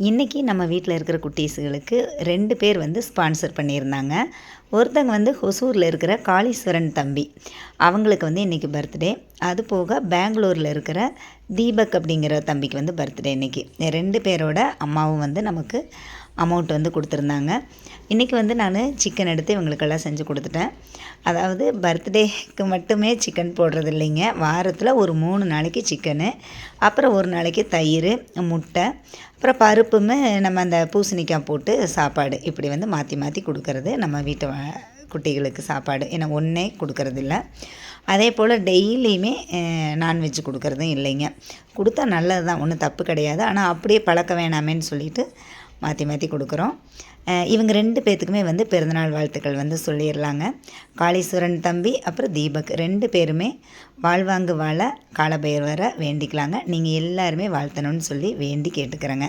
இன்றைக்கி நம்ம வீட்டில் இருக்கிற குட்டீஸுகளுக்கு ரெண்டு பேர் வந்து ஸ்பான்சர் பண்ணியிருந்தாங்க. ஒருத்தங்க வந்து ஹொசூரில் இருக்கிற காளீஸ்வரன் தம்பி. அவங்களுக்கு வந்து இன்றைக்கி பர்த்டே. அது போக பெங்களூரில் இருக்கிற தீபக் அப்படிங்கிற தம்பிக்கு வந்து பர்த்டே இன்றைக்கி ரெண்டு பேரோட அம்மாவும் வந்து நமக்கு அமௌண்ட் வந்து கொடுத்துருந்தாங்க. இன்றைக்கி வந்து நான் சிக்கன் எடுத்து இவங்களுக்கெல்லாம் செஞ்சு கொடுத்துட்டேன். அதாவது பர்த்டேக்கு மட்டுமே சிக்கன் போடுறது இல்லைங்க. வாரத்தில் ஒரு மூணு நாளைக்கு சிக்கனு அப்புறம் ஒரு நாளைக்கு தயிர் முட்டை அப்புறம் பருப்புமே நம்ம அந்த பூசணிக்காய் போட்டு சாப்பாடு இப்படி வந்து மாற்றி மாற்றி கொடுக்கறது நம்ம வீட்டு குட்டிகளுக்கு சாப்பாடு. ஏன்னா ஒன்றே கொடுக்கறதில்ல அதே போல் டெய்லியுமே நான்வெஜ் கொடுக்குறதும் இல்லைங்க. கொடுத்தா நல்லது தான் ஒன்றும் தப்பு கிடையாது. ஆனால் அப்படியே பழக்க வேணாமேன்னு சொல்லிவிட்டு மாற்றி மாற்றி கொடுக்குறோம். இவங்க ரெண்டு பேர்த்துக்குமே வந்து பிறந்தநாள் வாழ்த்துக்கள் வந்து சொல்லிடலாங்க காளீஸ்வரன் தம்பி அப்புறம் தீபக். ரெண்டு பேருமே வாழ்வாங்கு வாழ காலபைரவரை வேண்டிக்கலாங்க. நீங்கள் எல்லாருமே வாழ்த்தணும்னு சொல்லி வேண்டி கேட்டுக்கிறேங்க.